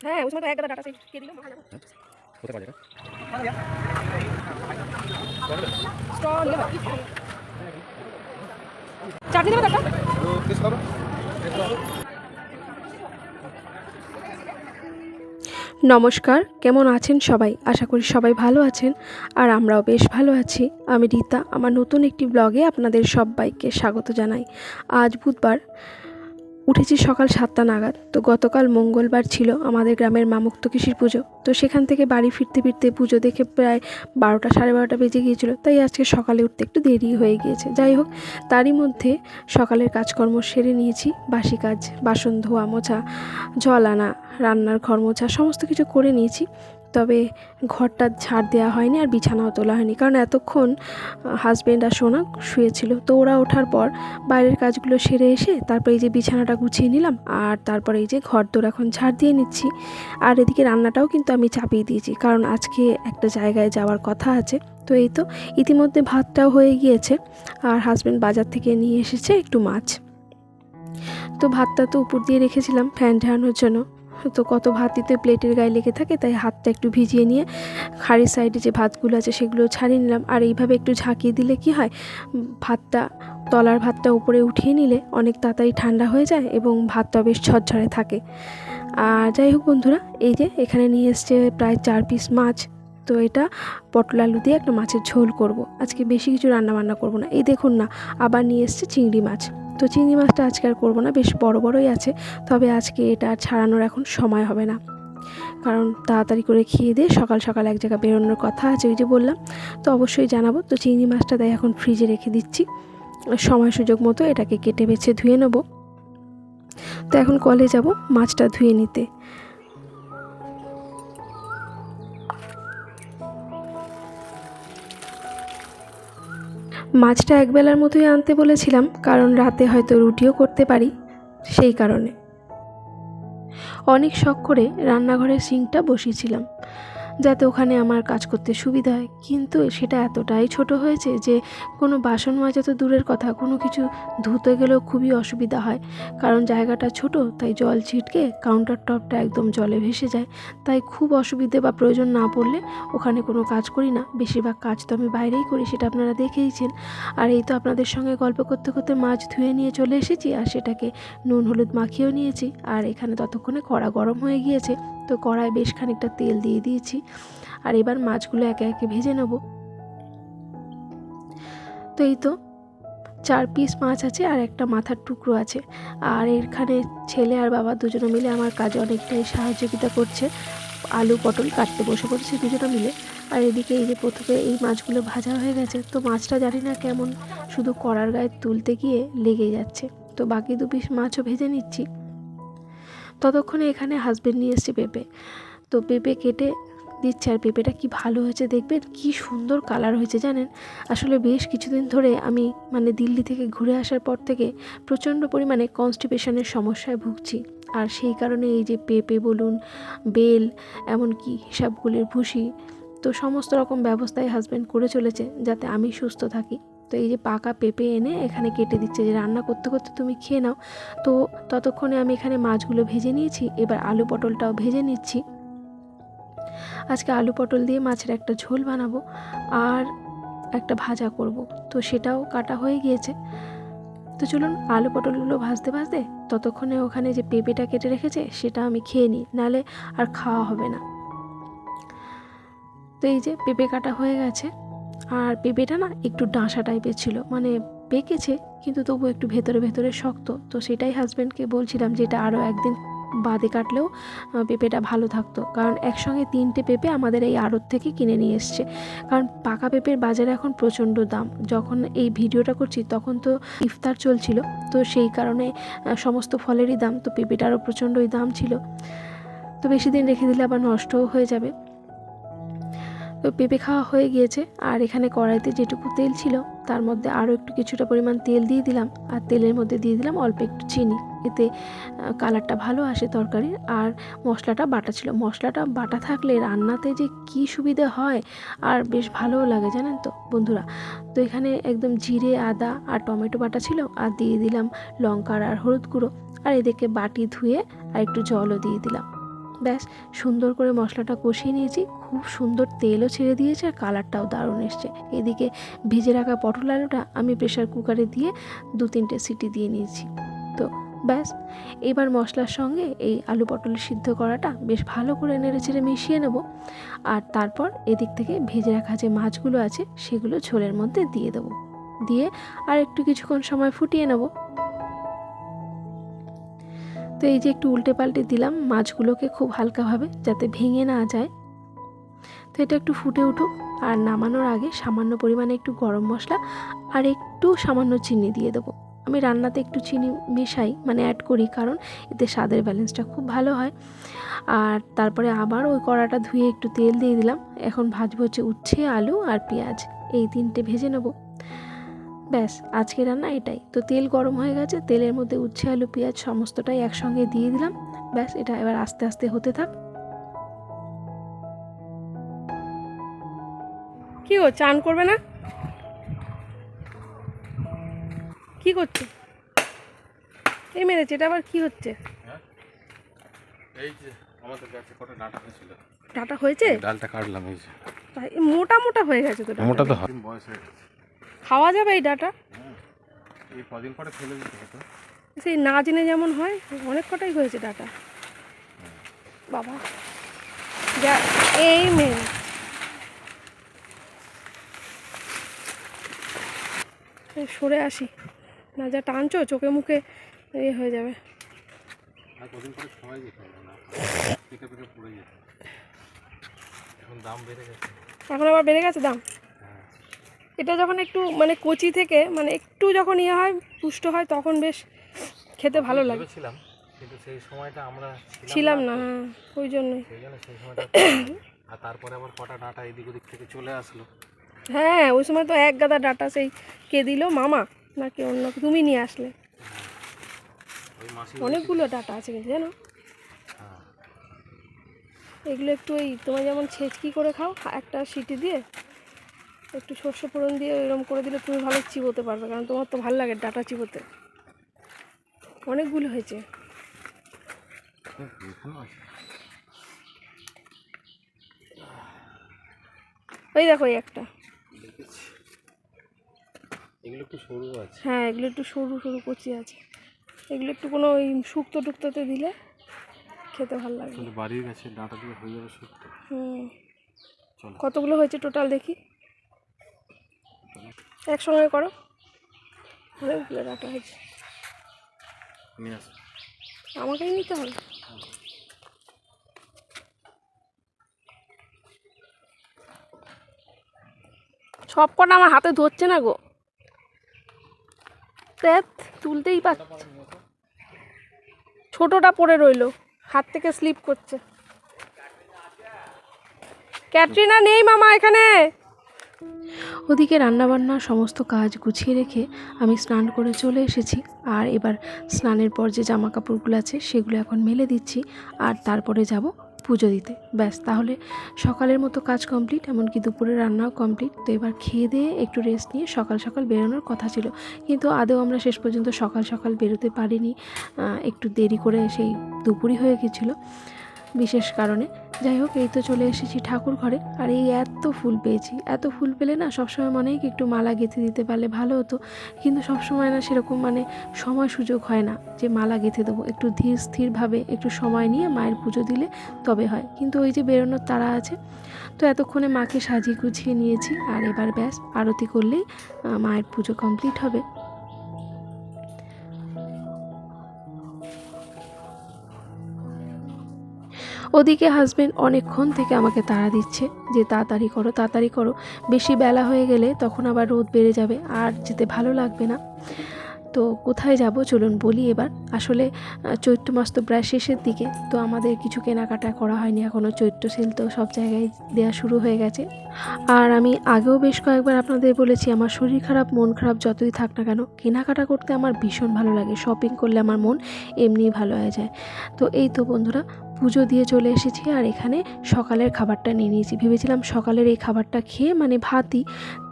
হ্যাঁ ওই সময় তো ডাটা দিল যাব চাটনি দেবে নমস্কার কেমন আছেন সবাই? আশা করি সবাই ভালো আছেন আর আমরাও বেশ ভালো আছি। আমি রীতা আমার নতুন একটি ব্লগে আপনাদের সবাইকে স্বাগত জানাই। আজ বুধবার উঠেছি সকাল সাতটা নাগাদ। তো গতকাল মঙ্গলবার ছিল আমাদের গ্রামের মামুক্তকৃষির পুজো। তো সেখান থেকে বাড়ি ফিরতে ফিরতে পুজো দেখে প্রায় বারোটা সাড়ে বারোটা বেজে গিয়েছিল। তাই আজকে সকালে উঠতে একটু দেরি হয়ে গিয়েছে। যাই হোক, তারই মধ্যে সকালের কাজকর্ম সেরে নিয়েছি। বাসি কাজ, বাসন ধোয়া মোছা, জল আনা, রান্নার ঘর মোছা, সমস্ত কিছু করে নিয়েছি। তবে ঘরটা ঝাড় দেওয়া হয়নি আর বিছানাও তোলা হয়নি। কারণ এতক্ষণ হাজব্যান্ড আর সোনা শুয়েছিল। তো ওরা ওঠার পর বাইরের কাজগুলো সেরে এসে তারপরে এই যে বিছানাটা গুছিয়ে নিলাম আর তারপরে এই যে ঘর দোর এখন ঝাড় দিয়ে নিচ্ছি। আর এদিকে রান্নাটাও কিন্তু আমি চাপিয়ে দিয়েছি। কারণ আজকে একটা জায়গায় যাওয়ার কথা আছে। তো এই তো ইতিমধ্যে ভাতটাও হয়ে গিয়েছে আর হাজব্যান্ড বাজার থেকে নিয়ে এসেছে একটু মাছ। তো ভাতটা তো উপর দিয়ে রেখেছিলাম ফ্যান ঝাড়ানোর জন্য। তো কত ভাতই তো প্লেটের গায়ে লেগে থাকে, তাই হাতটা একটু ভিজিয়ে নিয়ে খাড়ির সাইডে যে ভাতগুলো আছে সেগুলো ছাড়িয়ে নিলাম। আর এইভাবে একটু ঝাঁকিয়ে দিলে কি হয়, ভাতটা, তলার ভাতটা উপরে উঠিয়ে নিলে অনেক তাড়াতাড়ি ঠান্ডা হয়ে যায় এবং ভাতটা বেশ ঝরঝরে থাকে। আর যাই হোক বন্ধুরা, এই যে এখানে নিয়ে এসছে প্রায় চার পিস মাছ। তো এটা পটল আলু দিয়ে একটা মাছের ঝোল করব। আজকে বেশি কিছু রান্না বান্না করব না। এই দেখুন না, আবার নিয়ে এসছে চিংড়ি মাছ। তো চিংড়ি মাছটা আজকে আর করব না, বেশ বড় বড়ই আছে, তবে আজকে এটা আর ছাড়ানোর এখন সময় হবে না। কারণ তাড়াতাড়ি করে খেয়ে দিয়ে সকাল সকাল এক জায়গায় বেরোনোর কথা আছে, ওই যে বললাম। তো অবশ্যই জানাব, তো চিংড়ি মাছটা তাই এখন ফ্রিজে রেখে দিচ্ছি। সময় সুযোগ মতো এটাকে কেটে বেছে ধুয়ে নেব। তো এখন কলে যাব মাছটা ধুয়ে নিতে। মাছটা একবেলার মতোই আনতে বলেছিলাম, কারণ রাতে হয়তো রুটিও করতে পারি, সেই কারণে। অনেক শখ করে রান্নাঘরের সিঙ্কটা বসিয়েছিলাম। যাতে ওখানে আমার কাজ করতে সুবিধা হয়। কিন্তু সেটা এতটাই ছোট হয়েছে যে কোনো বাসন মাজা তো দূরের কথা, কোনো কিছু ধুতে গেলেও খুবই অসুবিধা হয়। কারণ জায়গাটা ছোট, তাই জল ছিটকে কাউন্টার টপটা একদম জলে ভেসে যায়। তাই খুব অসুবিধে বা প্রয়োজন না পড়লে ওখানে কোনো কাজ করি না। বেশিরভাগ কাজ তো আমি বাইরেই করি, সেটা আপনারা দেখেইছেন। আর এই তো আপনাদের সঙ্গে গল্প করতে করতে মাছ ধুয়ে নিয়ে চলে এসেছি, আর সেটাকে নুন, হলুদ মাখিয়েও নিয়েছি। আর এখানে ততক্ষণে কড়া গরম হয়ে গিয়েছে। তো কড়ায় বেশ খানিকটা তেল দিয়ে দিয়েছি। আর এবার মাছগুলো একে একে ভেজে নেব। তো এই তো চার পিস মাছ আছে আর একটা মাথার টুকরো আছে। আর এখানে ছেলে আর বাবা দুজনে মিলে আমার কাজে অনেকটাই সাহায্যিতা করছে। আলু, পটল কাটতে বসে পড়েছে দুজনে মিলে। আর এদিকে এই যে প্রথমে এই মাছগুলো ভাজা হয়ে গেছে, তো মাছটা জানি না কেমন শুধু কড়ার গায়ে তুলতে গিয়ে লেগে যাচ্ছে। তো বাকি দু পিস মাছও ভেজে নিচ্ছি। ততক্ষণে এখানে হাজবেন্ড নিয়ে এসছে পেঁপে। তো পেঁপে কেটে দিচ্ছে আর পেঁপেটা কি ভালো হয়েছে দেখবেন? কি সুন্দর কালার হয়েছে জানেন? আসলে বেশ কিছুদিন ধরে আমি মানে দিল্লি থেকে ঘুরে আসার পর থেকে প্রচণ্ড পরিমাণে কনস্টিপেশনের সমস্যায় ভুগছি। আর সেই কারণে এই যে পেঁপে বলুন, বেল, এমনকি হিসাবগুলির ভুসি, তো সমস্ত রকম ব্যবস্থাই হাজব্যান্ড করে চলেছে যাতে আমি সুস্থ থাকি। তো এই যে পাকা পেঁপে এনে এখানে কেটে দিচ্ছে, যে রান্না করতে করতে তুমি খেয়ে নাও। তো ততক্ষণে আমি এখানে মাছগুলো ভেজে নিয়েছি, এবার আলু পটলটাও ভেজে নিচ্ছি। আজকে আলু পটল দিয়ে মাছের একটা ঝোল বানাবো আর একটা ভাজা করব, তো সেটাও কাটা হয়ে গিয়েছে। তো চলুন আলু পটলগুলো ভাজতে ভাজতে ততক্ষণে ওখানে যে পেঁপেটা কেটে রেখেছে সেটা আমি খেয়ে নিই, নালে আর খাওয়া হবে না। তো এই যে পেঁপে কাটা হয়ে গেছে আর পেঁপেটা না একটু ডাঁসা টাইপের ছিল। মানে পেকেছে কিন্তু তবু একটু ভেতরে ভেতরে শক্ত। তো সেটাই হাজব্যান্ডকে বলছিলাম যে এটা আরও একদিন বাদে কাটলেও পেঁপেটা ভালো থাকতো। কারণ একসঙ্গে তিনটে পেঁপে আমাদের এই আড়ত থেকে কিনে নিয়ে এসছে। কারণ পাকা পেঁপের বাজারে এখন প্রচণ্ড দাম। যখন এই ভিডিওটা করছি, তখন তো ইফতার চলছিল। তো সেই কারণে সমস্ত ফলেরই দাম। তো পেঁপেটারও প্রচণ্ডই দাম ছিল। তো বেশি দিন রেখে দিলে আবার নষ্টও হয়ে যাবে। তো পেঁপে খাওয়া হয়ে গিয়েছে। আর এখানে কড়াইতে যেটুকু তেল ছিল, তার মধ্যে আরও একটু কিছুটা পরিমাণ তেল দিয়ে দিলাম। আর তেলের মধ্যে দিয়ে দিলাম অল্প একটু চিনি। এতে কালারটা ভালো আসে তরকারির আর মশলাটা বাটা ছিল। মশলাটা বাটা থাকলে রান্নাতে যে কি সুবিধা হয়, আর বেশ ভালোও লাগে, জানেন তো, বন্ধুরা। তো এখানে একদম জিরে, আদা আর টমেটো বাটা ছিল। আর দিয়ে দিলাম লঙ্কার আর হলুদ গুঁড়ো। আর এদিকে বাটি ধুয়ে আর একটু জলও দিয়ে দিলাম। ব্যাস, সুন্দর করে মশলাটা কষিয়ে নিয়েছি। খুব সুন্দর তেলও ছেড়ে দিয়েছে আর কালারটাও দারুণ এসছে। এদিকে ভেজে রাখা পটল আলুটা আমি প্রেশার কুকারে দিয়ে দু তিনটে সিটি দিয়ে নিয়েছি। তো ব্যাস, এবার মশলার সঙ্গে এই আলু পটল সিদ্ধ করাটা বেশ ভালো করে নেড়ে চেড়ে মিশিয়ে নেব। আর তারপর এদিক থেকে ভেজে রাখা যে মাছগুলো আছে, সেগুলো ঝোলের মধ্যে দিয়ে দেবো। দিয়ে আর একটু কিছুক্ষণ সময় ফুটিয়ে নেব। তো এই যে একটু উল্টে পাল্টে দিলাম মাছগুলোকে খুব হালকাভাবে যাতে ভেঙে না যায়। তো এটা একটু ফুটে উঠুক আর নামানোর আগে সামান্য পরিমাণে একটু গরম মশলা আর একটু সামান্য চিনি দিয়ে দেবো। আমি রান্নাতে একটু চিনি মেশাই মানে অ্যাড করি কারণ এতে স্বাদের ব্যালেন্সটা খুব ভালো হয়। আর তারপরে আবার ওই কড়াটা ধুয়ে একটু তেল দিয়ে দিলাম। এখন ভাজবো হচ্ছে উচ্ছে, আলু আর পেঁয়াজ। এই তিনটে ভেজে নেব। ব্যাস আজকে রান্না এটাই। তো তেল গরম হয়ে গেছে তেলের মধ্যে উচ্ছে আলু পেঁয়াজ সমস্তটাই একসঙ্গে দিয়ে দিলাম। ব্যাস এটা এবার আস্তে আস্তে হতে থাক। কি গো চান করবে না? কি করছে? এই মেরেছে এটা আবার কি হচ্ছে? এই যে আমাদের গাছে কটা ডাটা হয়েছিল। ডাটা হয়েছে? ডালটা কাটলাম এই যে। তাই মোটা মোটা হয়ে গেছে তো মোটা তো হয়। বয়স হয়ে গেছে। খাওয়া যাবে এই ডাটা? এই কদিন পরে ফেলে দিতে হতো সেই না জেনে যেমন হয় অনেক কটাই হয়েছে ডাটা। বাবা যা এই মেন সরে আসি। না যা টানছো চোখে মুখে ইয়ে হয়ে যাবে। এখন আবার বেড়ে গেছে দাম? হ্যাঁ এটা যখন একটু মানে কচি থেকে মানে একটু যখন ইয়ে হয় পুষ্ট হয় তখন বেশ খেতে ভালো লাগে। ভেবেছিলাম কিন্তু সেই সময়টা আমরা ছিলাম না হ্যাঁ ওই জন্যই। জন্য সেই সময়টা আর তারপরে আবার কটা ডাটা এদিক ওদিক থেকে চলে আসলো। হ্যাঁ ওই সময় তো এক গাদা ডাটা সেই কে দিল মামা নাকি অন্য তুমি নিয়ে আসলে। অনেকগুলো ডাটা আছে কিন্তু জানো? হ্যাঁ। এগুলো একটু ওই তোমার যেমন ছেচকি করে খাও একটা সিটি দিয়ে একটু সর্ষে ফোড়ন দিয়ে এরকম করে দিলে তুমি ভালো চিবোতে পারবে কারণ তোমার তো ভালো লাগে ডাটা চিবোতে। অনেকগুলো হয়েছে। ওই দেখো একটা। এগুলো একটু সরু আছে। হ্যাঁ এগুলো একটু সরু সরু কচি আছে। এগুলো একটু কোনো ওই শুক্তো টুক্তোতে দিলে খেতে ভালো লাগে। বাড়ির গাছে ডাটা দিয়ে হয়ে যাবে সত্যি হুম। কতগুলো হয়েছে টোটাল দেখি? একসঙ্গে করো। অনেকগুলো ডাটা হয়েছে। আমাকেই নিতে হবে। সব কটা আমার হাতে ধরছে না গো। দেখ তুলতেই পারছি। ছোটটা পড়ে রইল হাত থেকে স্লিপ করছে। ক্যাটরিনা নেই মামা এখানে। ওদিকে রান্নাবান্না সমস্ত কাজ গুছিয়ে রেখে আমি স্নান করে চলে এসেছি। আর এবার স্নানের পর যে জামা কাপড়গুলো আছে সেগুলো এখন মেলে দিচ্ছি আর তারপরে যাব পুজো দিতে। ব্যাস, তাহলে সকালের মতো কাজ কমপ্লিট, এমনকি দুপুরে রান্নাও কমপ্লিট। তো এবার খেয়ে দিয়ে একটু রেস্ট নিয়ে সকাল সকাল বেরোনোর কথা ছিল। কিন্তু আদৌ আমরা শেষ পর্যন্ত সকাল সকাল বেরোতে পারিনি। একটু দেরি করে সেই দুপুরই হয়ে গেছিল। বিশেষ কারণে। যাই হোক, এই তো চলে এসেছি ঠাকুর ঘরে। আর এই এত ফুল পেয়েছি। এত ফুল পেলে না সবসময় মনে হয় একটু মালা গেঁথে দিতে পারলে ভালো হতো। কিন্তু সবসময় না সেরকম মানে সময় সুযোগ হয় না যে মালা গেঁথে দেবো। একটু ধীর স্থিরভাবে, একটু সময় নিয়ে মায়ের পুজো দিলে তবে হয়। কিন্তু ওই যে বেরোনোর তারা আছে, তো এতক্ষণে মাকে সাজিয়ে গুছিয়ে নিয়েছি। আর এবার ব্যাস, আরতি করলেই মায়ের পুজো কমপ্লিট হবে। ওদিকে হাজবেন্ড অনেকক্ষণ থেকে আমাকে তাড়া দিচ্ছে যে, তাড়াতাড়ি করো তাড়াতাড়ি করো। বেশি বেলা হয়ে গেলে তখন আবার রোদ বেড়ে যাবে, আর যেতে ভালো লাগবে না। তো কোথায় যাব চলুন বলি এবার। আসলে চৈত্র মাস তো প্রায় শেষের দিকে, তো আমাদের কিছু কেনাকাটা করা হয়নি এখনও চৈত্র সেল তো সব জায়গায় দেওয়া শুরু হয়ে গেছে। আর আমি আগেও বেশ কয়েকবার আপনাদের বলেছি, আমার শরীর খারাপ, মন খারাপ যতই থাক না কেন, কেনাকাটা করতে আমার ভীষণ ভালো লাগে। শপিং করলে আমার মন এমনিই ভালো হয়ে যায়। তো এই তো বন্ধুরা, পুজো দিয়ে চলে এসেছি আর এখানে সকালের খাবারটা নিয়ে নিয়েছি। ভেবেছিলাম সকালের এই খাবারটা খেয়ে মানে ভাতই,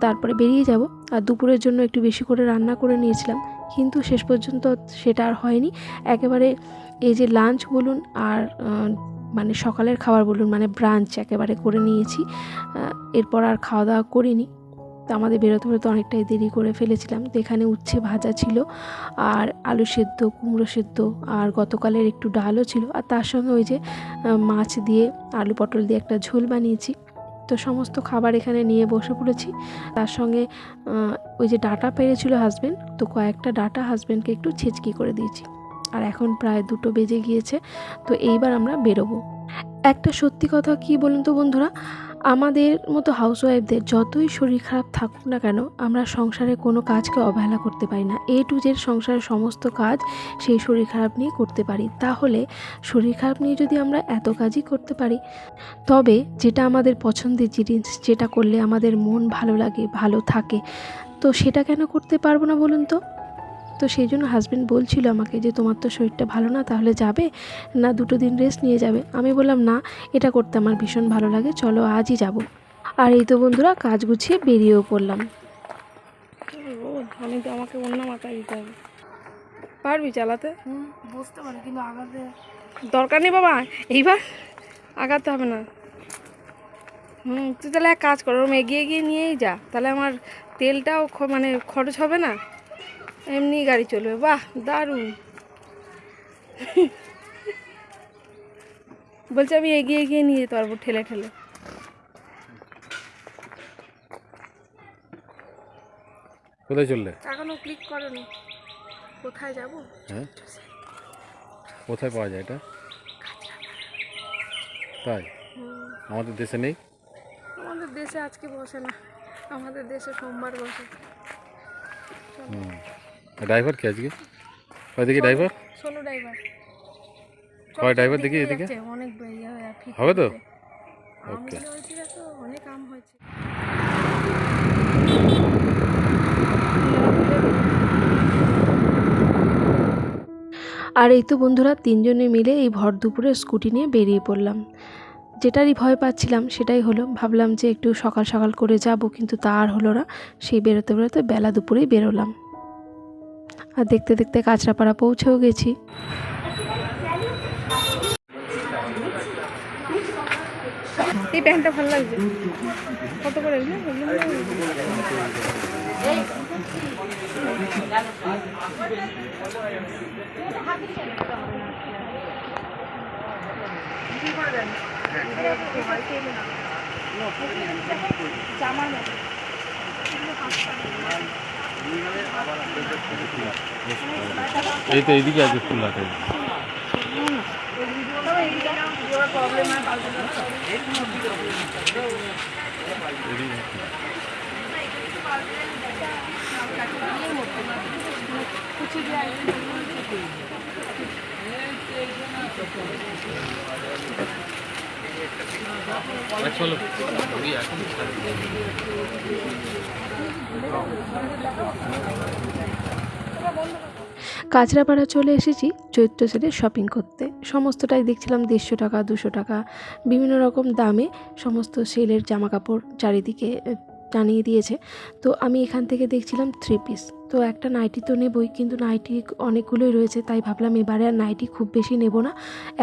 তারপরে বেরিয়ে যাব। আর দুপুরের জন্য একটু বেশি করে রান্না করে নিয়েছিলাম। কিন্তু শেষ পর্যন্ত সেটা আর হয়নি। একেবারে এই যে লাঞ্চ বলুন আর মানে সকালের খাবার বলুন মানে ব্রাঞ্চ একেবারে করে নিয়েছি। এরপর আর খাওয়া দাওয়া করিনি। তো আমাদের বেরোতে বেরোতে অনেকটাই দেরি করে ফেলেছিলাম। তো এখানে উচ্ছে ভাজা ছিল আর আলু সেদ্ধ, কুমড়ো সেদ্ধ আর গতকালের একটু ডালও ছিল। আর তার সঙ্গে ওই যে মাছ দিয়ে, আলু পটল দিয়ে একটা ঝোল বানিয়েছি। তো সমস্ত খাবার এখানে নিয়ে বসে পড়েছি। তার সঙ্গে ওই যে ডাটা পেরেছিল হাজব্যান্ড তো কয়েকটা ডাটা হাজব্যান্ডকে একটু ছেচকি করে দিয়েছি। আর এখন প্রায় দুটো বেজে গিয়েছে, তো এইবার আমরা বেরোবো। একটা সত্যি কথা কি বলুন তো বন্ধুরা? আমাদের মতো হাউসওয়াইফদের যতই শরীর খারাপ থাকুক না কেন, আমরা সংসারে কোনো কাজকে অবহেলা করতে পারি না। এ টু জেড সংসারের সমস্ত কাজ সেই শরীর খারাপ নিয়ে করতে পারি। তাহলে শরীর খারাপ নিয়ে যদি আমরা এত কাজই করতে পারি, তবে যেটা আমাদের পছন্দের জিনিস, যেটা করলে আমাদের মন ভালো লাগে, ভালো থাকে, তো সেটা কেন করতে পারব না বলুন তো? তো সেই জন্য হাজব্যান্ড বলছিল আমাকে যে তোমার তো শরীরটা ভালো না তাহলে যাবে না দুটো দিন রেস্ট নিয়ে যাবে। আমি বললাম না এটা করতে আমার ভীষণ ভালো লাগে চলো আজই যাব। আর এই তো বন্ধুরা কাজ গুছিয়ে বেরিয়েও পড়লাম। আমি তো আমাকে অন্য মাথায় দিতে হবে। পারবি চালাতে? বুঝতে পারি কিন্তু আগাতে দরকার নেই বাবা এইবার আগাতে হবে না। হুম তুই তাহলে এক কাজ কর ওরম এগিয়ে গিয়ে নিয়েই যা তাহলে আমার তেলটাও খ- মানে খরচ হবে না। এমনি গাড়ি চলবে বাহ দারুণ। বলছে আমি এগিয়ে এগিয়ে নিয়ে যেতে পারব ঠেলে ঠেলে। কোথায় চললে? এখনও ক্লিক করনি। কোথায় যাব? হ্যাঁ? কোথায় পাওয়া যায় এটা? তাই? আমাদের দেশে নেই? আমাদের দেশে আজকে বসে না। আমাদের দেশে সোমবার বসে। ড্রাইভার কে আজকে? ওইদিকে ড্রাইভার সোলো ড্রাইভার কয় driver দেখি এদিকে? অনেক হবে তো? তো অনেক আম হয়েছে। আর এই তো বন্ধুরা তিনজনে মিলে এই ভর দুপুরে স্কুটি নিয়ে বেরিয়ে পড়লাম। যেটারই ভয় পাচ্ছিলাম সেটাই হলো ভাবলাম যে একটু সকাল সকাল করে যাব কিন্তু তা আর হলো না। সেই বেরোতে বেরোতে বেলা দুপুরেই বেরোলাম। আর দেখতে দেখতে কাঁচরাপাড়া পৌঁছেও গেছি। এই প্যান্টটা ভালো লাগছে? কত করে? এগুলো? এগুলো এই তো এইদিকে আছে ফুল হাটে কাঁচরাপাড়া চলে এসেছি চৈত্র সেলে শপিং করতে। সমস্তটাই দেখছিলাম দেড়শো টাকা, দুশো টাকা, বিভিন্ন রকম দামে সমস্ত সেলের জামা কাপড় চারিদিকে টানিয়ে দিয়েছে। তো আমি এখান থেকে দেখছিলাম থ্রি পিস তো একটা নাইটি তো নেবই, কিন্তু নাইটি অনেকগুলোই রয়েছে, তাই ভাবলাম এবারে আর নাইটি খুব বেশি নেব না।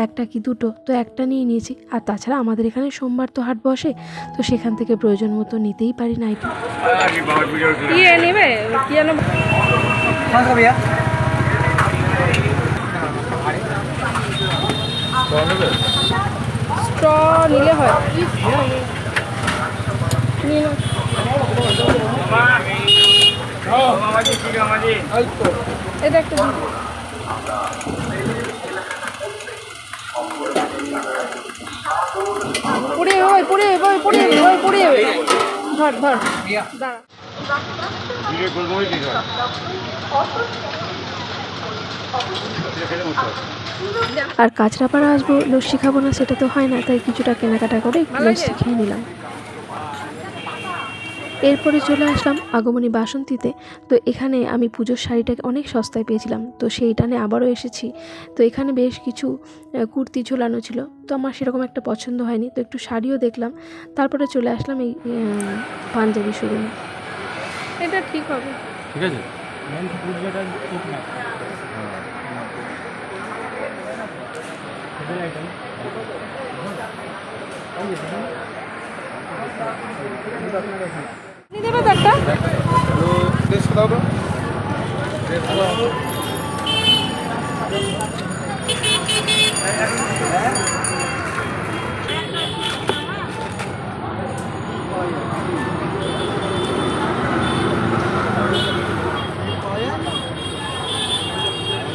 একটা কি দুটো? তো একটা নিয়ে নিয়েছি। আর তাছাড়া আমাদের এখানে সোমবার তো হাট বসে, তো সেখান থেকে প্রয়োজন মতো নিতেই পারি নাইটি কি যেন স্ট্র নিলে হয় নিয়ে নাও। এটা একটা দিন। পড়ে যাবে ওই পড়ে ওই পড়ে ওই ধর ধর। দাঁড়া। আর কাঁচরাপাড়া আসব লস্যি খাব না সেটা তো হয় না তাই কিছুটা কেনাকাটা করে একটু লস্যি খেয়ে নিলাম। এরপরে চলে আসলাম আগমনী বাসন্তীতে। তো এখানে আমি পুজোর শাড়িটাকে অনেক সস্তায় পেয়েছিলাম। তো সেই টানে আবারও এসেছি। তো এখানে বেশ কিছু কুর্তি ঝোলানো ছিল। তো আমার সেরকম একটা পছন্দ হয়নি। তো একটু শাড়িও দেখলাম। তারপরে চলে আসলাম এই পাঞ্জাবি শোরুমে। এটা ঠিক হবে। ঠিক আছে? নিয়ে একটা? দেড়শো দাও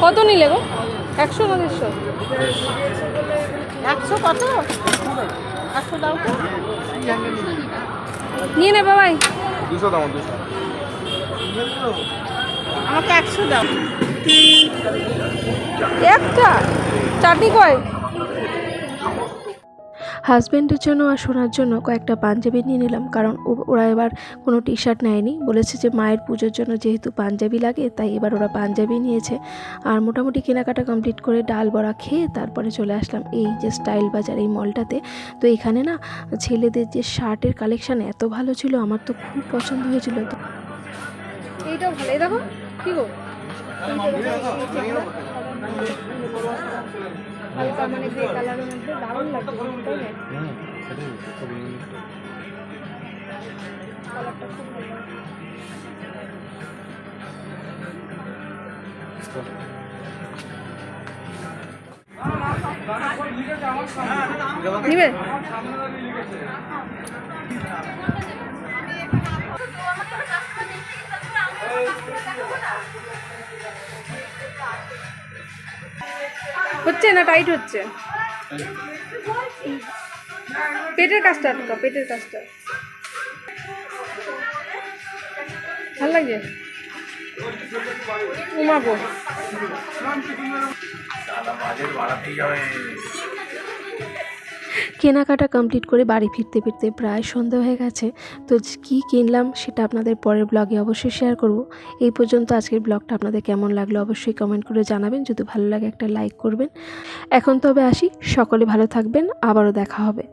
কত নিলে গো? একশো না দেড়শো? একশো কত? একশো দাও। তো নিয়ে নে বাবাই। দুশো দাম দুশো। আমাকে একশো দাম একটা। চাটনি কয় হাজব্যান্ডের জন্য আর সোনার জন্য কয়েকটা পাঞ্জাবি নিয়ে নিলাম, কারণ ওরা এবার কোনো টি শার্ট নেয়নি। বলেছে যে মায়ের পুজোর জন্য যেহেতু পাঞ্জাবি লাগে, তাই এবার ওরা পাঞ্জাবি নিয়েছে। আর মোটামুটি কেনাকাটা কমপ্লিট করে ডাল বড়া খেয়ে তারপরে চলে আসলাম এই যে স্টাইল বাজার, এই মলটাতে। তো এখানে না, ছেলেদের যে শার্টের কালেকশান এত ভালো ছিল, আমার তো খুব পছন্দ হয়েছিল। তো ভালো। দেখো, কি গো? হালকা মানে গ্রে কালারের মধ্যে দারুণ লাগছে তাই না? হুম সেটাই খুব ইউনিক কালারটা খুব ভালো। নিবে? হচ্ছে না টাইট হচ্ছে? পেটের কাজটা আটকা পেটের কাজটা। ভালো লাগছে উমাবো কেনাকাটা কমপ্লিট করে বাড়ি ফিরতে ফিরতে প্রায় সন্ধ্যা হয়ে গেছে। তো কি কিনলাম সেটা আপনাদের পরের ব্লগে অবশ্যই শেয়ার করব। এই পর্যন্ত আজকের ব্লগটা আপনাদের কেমন লাগল অবশ্যই কমেন্ট করে জানাবেন। যদি ভালো লাগে একটা লাইক করবেন। এখন তবে আসি। সকলে ভালো থাকবেন। আবারও দেখা হবে।